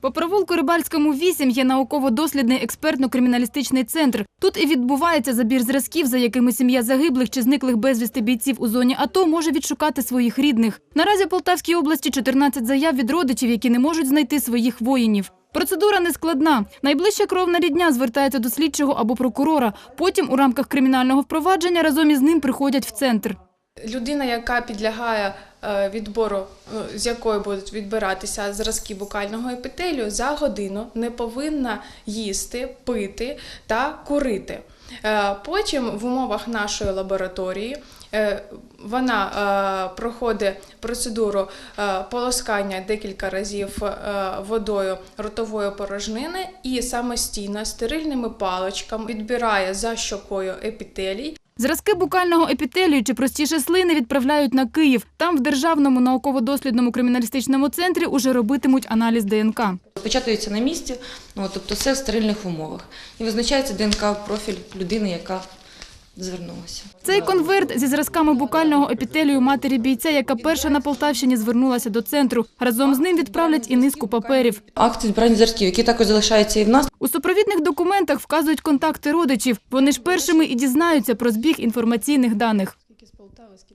По провулку Рибальському 8 є науково-дослідний експертно-криміналістичний центр. Тут і відбувається забір зразків, за якими сім'я загиблих чи зниклих безвісти бійців у зоні АТО може відшукати своїх рідних. Наразі в Полтавській області 14 заяв від родичів, які не можуть знайти своїх воїнів. Процедура нескладна. Найближча кровна рідня звертається до слідчого або прокурора. Потім у рамках кримінального впровадження разом із ним приходять в центр. Людина, яка підлягає е, відбору, е, з якої будуть відбиратися зразки букального епітелію, за годину не повинна їсти, пити та курити. Е, Потім в умовах нашої лабораторії вона проходить процедуру полоскання декілька разів водою ротової порожнини і самостійно стерильними паличками відбирає за щокою епітелій Зразки букального епітелію чи простіше слини відправляють на Київ. Там в Державному науково-дослідному криміналістичному центрі уже робитимуть аналіз ДНК. Печатується на місці, ну, тобто все в стерильних умовах. І визначається ДНК-профіль людини, яка звернулася. Цей конверт зі зразками букального епітелію матері бійця, яка перша на Полтавщині звернулася до центру. Разом з ним відправлять і низку паперів. Акти збирання зразків, які також залишаються і в нас. У супровідних документах вказують контакти родичів. Вони ж першими і дізнаються про збіг інформаційних даних.